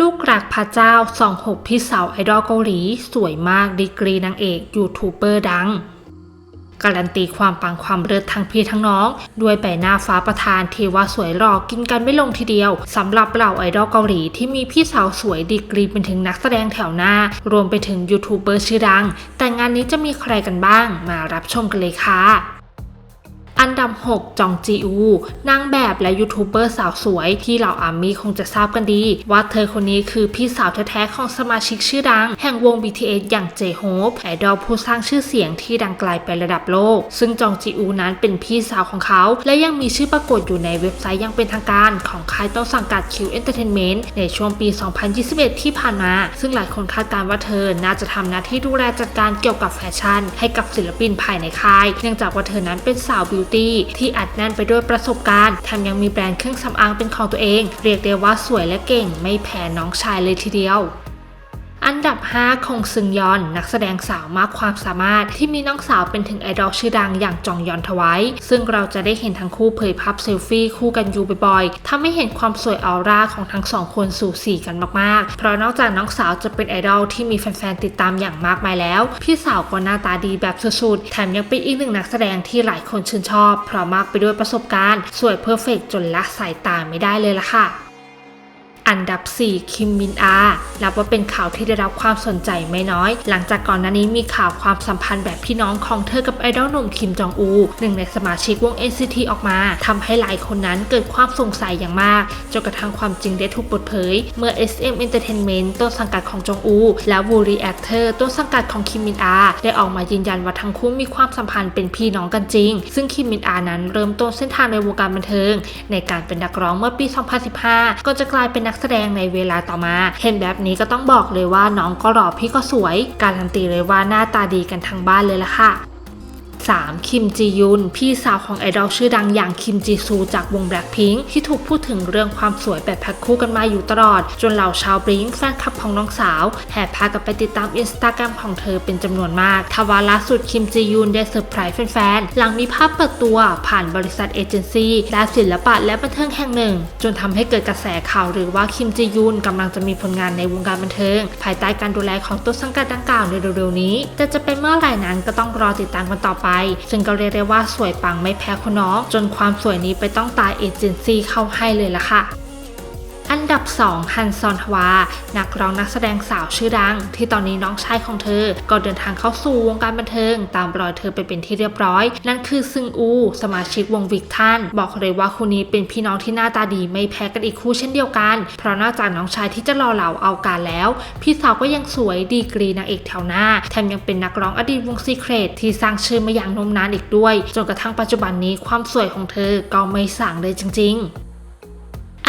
ลูกรักพระเจ้าส่องหกพี่สาวไอดอลเกาหลี สวยมากดีกรีนางเอก ยูทูบเบอร์ดัง การันตีความปังความเลิศทั้งพี่ทั้งน้อง ด้วยใบหน้าฟ้าประธานที่ว่าสวยหล่อกินกันไม่ลงทีเดียวสำหรับเหล่าไอดอลเกาหลีที่มีพี่สาวสวยดีกรีเป็นถึงนักแสดงแถวหน้า รวมไปถึงยูทูบเบอร์ชื่อดัง แต่งานนี้จะมีใครกันบ้าง มารับชมกันเลยค่ะ อันดับ 6 จองจีอูนางแบบและยูทูบเบอร์สาวสวยที่เหล่าอาร์มี่คงจะทราบกันดี ว่าเธอคนนี้คือพี่สาวแท้ๆของสมาชิกชื่อดัง แห่งวง BTS อย่างเจโฮปไอดอลผู้สร้างชื่อเสียงที่ดังไกลไประดับโลก ซึ่งจองจีอูนั้นเป็นพี่สาวของเขา และยังมีชื่อปรากฏอยู่ในเว็บไซต์ยังเป็นทางการของค่ายต้นสังกัด Q Entertainment ในช่วงปี 2021 ที่ผ่านมา ซึ่งหลายคนคาดการณ์ว่าเธอน่าจะทำหน้าที่ดูแลจัดการเกี่ยวกับแฟชั่น ให้กับศิลปินภายในค่าย เนื่องจากว่าเธอนั้นเป็นสาวบิวตี้ที่อัดแน่นไปด้วยประสบการณ์แถมยังมีแบรนด์เครื่องสำอางเป็นของตัวเอง เรียกได้ว่าสวยและเก่งไม่แพ้น้องชายเลยทีเดียว อันดับ 5 คงซึงยอน นักแสดงสาวมากความสามารถที่มีน้องสาวเป็นถึงไอดอลชื่อดังอย่างจองยอนทไว้ ซึ่งเราจะได้เห็นทั้งคู่เผยภาพเซลฟี่คู่กันอยู่บ่อยๆทำให้เห็นความสวยออร่าของทั้งสองคนสู่สีกันมากๆ เพราะนอกจากน้องสาวจะเป็นไอดอลที่มีแฟนๆติดตามอย่างมากมายแล้ว พี่สาวก็หน้าตาดีแบบสุดๆ แถมยังเป็นอีกหนึ่งนักแสดงที่หลายคนชื่นชอบ เพราะมากไปด้วยประสบการณ์ สวยเพอร์เฟกจนละสายตาไม่ได้เลยล่ะค่ะ อันดับ 4 คิมมินอา นับว่าเป็นข่าวที่ได้รับความสนใจไม่น้อย หลังจากก่อนหน้านี้มีข่าวความสัมพันธ์แบบพี่น้องของเธอกับไอดอลหนุ่มคิมจองอู หนึ่งในสมาชิกวง NCT ออกมาทำให้หลายคนนั้นเกิดความสงสัยอย่างมาก จนกระทั่งความจริงได้ถูกเปิดเผย เมื่อ SM Entertainment ต้นสังกัดของจองอู และ w o o Reactor ต้นสังกัดของคิมมินอา ได้ออกมายืนยันว่าทั้งคู่มีความสัมพันธ์เป็นพี่น้องกันจริง ซึ่งคิมมินอานั้นเริ่มต้นเส้นทางในวงการบันเทิง ในการเป็นนักร้องเมื่อปี 2015 ก็จะกลายเป็นนักแสดงในเวลาต่อมา เห็นแบบนี้ก็ต้องบอกเลยว่าน้องก็หล่อพี่ก็สวย การันตีเลยว่าหน้าตาดีกันทั้งบ้านเลยละค่ะ 3. คิมจียุน พี่สาวของไอดอลชื่อดังอย่างคิมจีซูจากวงแบล็คพิงที่ถูกพูดถึงเรื่องความสวยแบบแพ็คคู่กันมาอยู่ตลอด จนเหล่าชาวบลิงแฟนคลับของน้องสาว แห่พากันไปติดตามอินสตาแกรมของเธอเป็นจำนวนมาก ทว่าล่าสุดคิมจียุนได้เซอร์ไพรส์แฟนๆ หลังมีภาพเปิดตัวผ่านบริษัทเอเจนซี่ด้านศิลปะและบันเทิงแห่งหนึ่ง จนทำให้เกิดกระแสข่าวหรือว่าคิมจียุนกำลังจะมีผลงานในวงการบันเทิง ภายใต้การดูแลของต้นสังกัดดังกล่าวในเร็วๆนี้ แต่จะเป็นเมื่อไหร่นั้นก็ต้องรอติดตามกันต่อไปซึ่งก็เรียกได้ว่าสวยปังไม่แพ้คนน้อง จนความสวยนี้ไปต้องตายเอเจนซี่เข้าให้เลยล่ะค่ะ อันดับ 2 ฮันซอนฮวา นักร้องนักแสดงสาวชื่อดัง ที่ตอนนี้น้องชายของเธอ ก็เดินทางเข้าสู่วงการบันเทิง ตามรอยเธอไปเป็นที่เรียบร้อย นั่นคือซึงอู สมาชิกวงวิกทันบอกเลยว่าคู่นี้เป็นพี่น้องที่หน้าตาดีไม่แพ้กันอีกคู่เช่นเดียวกัน เพราะนอกจากน้องชายที่จะรอเหล่าเอาการแล้ว พี่สาวก็ยังสวยดีกรีนางเอกแถวหน้า แถมยังเป็นนักร้องอดีตวงซีเครตที่สร้างชื่อมาอย่างนมนานอีกด้วย จนกระทั่งปัจจุบันนี้ความสวยของเธอก็ไม่สั่งเลยจริง ๆ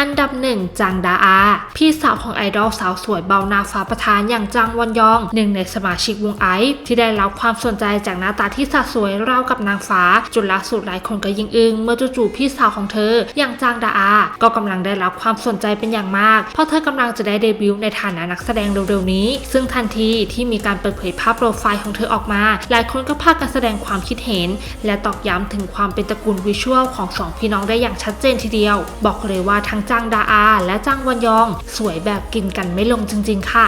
อันดับหนึ่งจางดาอา พี่สาวของไอดอลสาวสวยเบาหน้าฟ้าประธานอย่างจางวอนยอง หนึ่งในสมาชิกวงไอซ์ที่ได้รับความสนใจจากหน้าตาที่สะสวยราวกับนางฟ้าจนล่าสุดหลายคนก็ยิงอึงเมื่อจู่ๆพี่สาวของเธอ อย่างจางดาอา ก็กำลังได้รับความสนใจเป็นอย่างมาก เพราะเธอกำลังจะได้เดบิวต์ในฐานะนักแสดงเร็วๆนี้ ซึ่งทันทีที่มีการเปิดเผยภาพโปรไฟล์ของเธอออกมา หลายคนก็พากันแสดงความคิดเห็น และตอกย้ำถึงความเป็นตระกูลวิชวลของสองพี่น้องได้อย่างชัดเจนทีเดียว บอกเลยว่าทั้งจางดาอา และจางวันยอง สวยแบบกินกันไม่ลงจริง ๆ ค่ะ